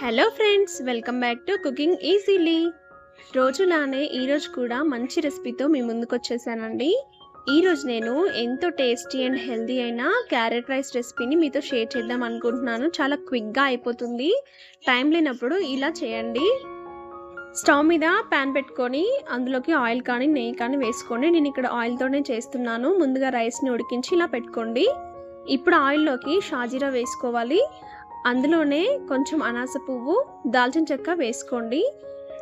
Hello friends welcome back to cooking easily రోజులానే ఈరోజు కూడా మంచి రెసిపీతో మీ ముందుకు వచ్చేసానండి. ఈరోజు నేను ఎంతో టేస్టీ అండ్ హెల్దీ అయిన క్యారెట్ రైస్ రెసిపీని మీతో షేర్ చేద్దాం అనుకుంటున్నాను. చాలా క్విక్గా అయిపోతుంది. టైం లేనప్పుడు ఇలా చేయండి. స్టవ్ మీద ప్యాన్ పెట్టుకొని అందులోకి ఆయిల్ కానీ నెయ్యి కానీ వేసుకోండి. నేను ఇక్కడ ఆయిల్తోనే చేస్తున్నాను. ముందుగా రైస్ని ఉడికించి ఇలా పెట్టుకోండి. ఇప్పుడు ఆయిల్లోకి షాజీరా వేసుకోవాలి. అందులోనే కొంచెం అనాస పువ్వు దాల్చిన చెక్క వేసుకోండి.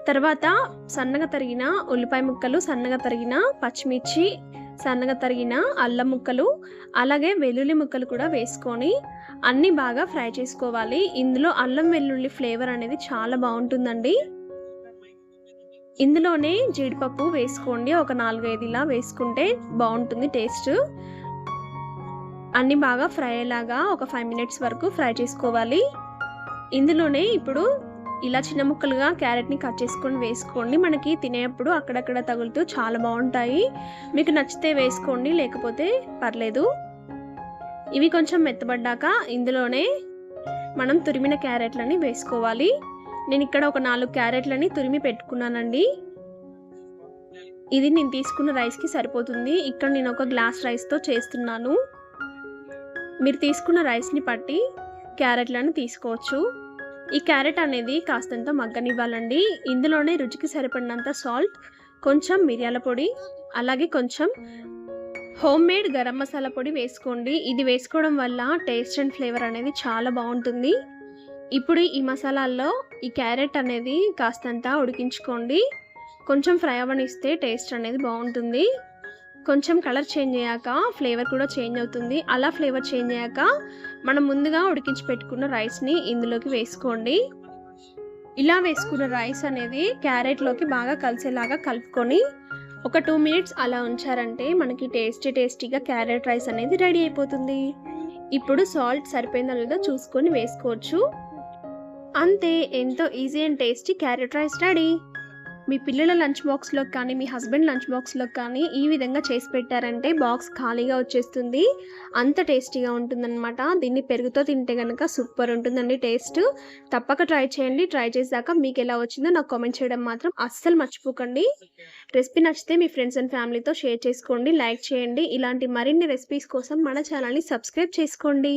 తర్వాత సన్నగా తరిగిన ఉల్లిపాయ ముక్కలు సన్నగా తరిగిన పచ్చిమిర్చి సన్నగా తరిగిన అల్లం ముక్కలు అలాగే వెల్లుల్లి ముక్కలు కూడా వేసుకొని అన్నీ బాగా ఫ్రై చేసుకోవాలి. ఇందులో అల్లం వెల్లుల్లి ఫ్లేవర్ అనేది చాలా బాగుంటుందండి. ఇందులోనే జీడిపప్పు వేసుకోండి. ఒక నాలుగైదు ఇలా వేసుకుంటే బాగుంటుంది టేస్ట్. అన్నీ బాగా ఫ్రై అయ్యేలాగా ఒక ఫైవ్ మినిట్స్ వరకు ఫ్రై చేసుకోవాలి. ఇందులోనే ఇప్పుడు ఇలా చిన్న ముక్కలుగా క్యారెట్ని కట్ చేసుకొని వేసుకోండి. మనకి తినేటప్పుడు అక్కడక్కడ తగులుతూ చాలా బాగుంటాయి. మీకు నచ్చితే వేసుకోండి లేకపోతే పర్లేదు. ఇవి కొంచెం మెత్తబడ్డాక ఇందులోనే మనం తురిమిన క్యారెట్లని వేసుకోవాలి. నేను ఇక్కడ ఒక నాలుగు క్యారెట్లని తురిమి పెట్టుకున్నానండి. ఇది నేను తీసుకున్న రైస్కి సరిపోతుంది. ఇక్కడ నేను ఒక గ్లాస్ రైస్తో చేస్తున్నాను. మీరు తీసుకున్న రైస్ని పట్టి క్యారెట్లను తీసుకోవచ్చు. ఈ క్యారెట్ అనేది కాస్తంత మగ్గనివ్వాలండి. ఇందులోనే రుచికి సరిపడినంత సాల్ట్ కొంచెం మిరియాల పొడి అలాగే కొంచెం హోమ్ మేడ్ గరం మసాలా పొడి వేసుకోండి. ఇది వేసుకోవడం వల్ల టేస్ట్ అండ్ ఫ్లేవర్ అనేది చాలా బాగుంటుంది. ఇప్పుడు ఈ మసాలాల్లో ఈ క్యారెట్ అనేది కాస్తంత ఉడికించుకోండి. కొంచెం ఫ్రై అవనిస్తే టేస్ట్ అనేది బాగుంటుంది. కొంచెం కలర్ చేంజ్ అయ్యాక ఫ్లేవర్ కూడా చేంజ్ అవుతుంది. అలా ఫ్లేవర్ చేంజ్ అయ్యాక మనం ముందుగా ఉడికించి పెట్టుకున్న రైస్ని ఇందులోకి వేసుకోండి. ఇలా వేసుకున్న రైస్ అనేది క్యారెట్లోకి బాగా కలిసేలాగా కలుపుకొని ఒక టూ మినిట్స్ అలా ఉంచారంటే మనకి టేస్టీ టేస్టీగా క్యారెట్ రైస్ అనేది రెడీ అయిపోతుంది. ఇప్పుడు సాల్ట్ సరిపోయిందో లేదో చూసుకొని వేసుకోవచ్చు. అంతే ఎంతో easy and tasty carrot rice ready. మీ పిల్లల లంచ్ బాక్స్లో కానీ మీ హస్బెండ్ లంచ్ బాక్స్లో కానీ ఈ విధంగా చేసి పెట్టారంటే బాక్స్ ఖాళీగా వచ్చేస్తుంది. అంత టేస్టీగా ఉంటుందన్నమాట. దీన్ని పెరుగుతో తింటే కనుక సూపర్ ఉంటుందండి టేస్ట్. తప్పక ట్రై చేయండి. ట్రై చేశాక మీకు ఎలా వచ్చిందో నాకు కామెంట్ చేయడం మాత్రం అస్సలు మర్చిపోకండి. రెసిపీ నచ్చితే మీ ఫ్రెండ్స్ అండ్ ఫ్యామిలీతో షేర్ చేసుకోండి లైక్ చేయండి. ఇలాంటి మరిన్ని రెసిపీస్ కోసం మన ఛానల్ని సబ్స్క్రైబ్ చేసుకోండి.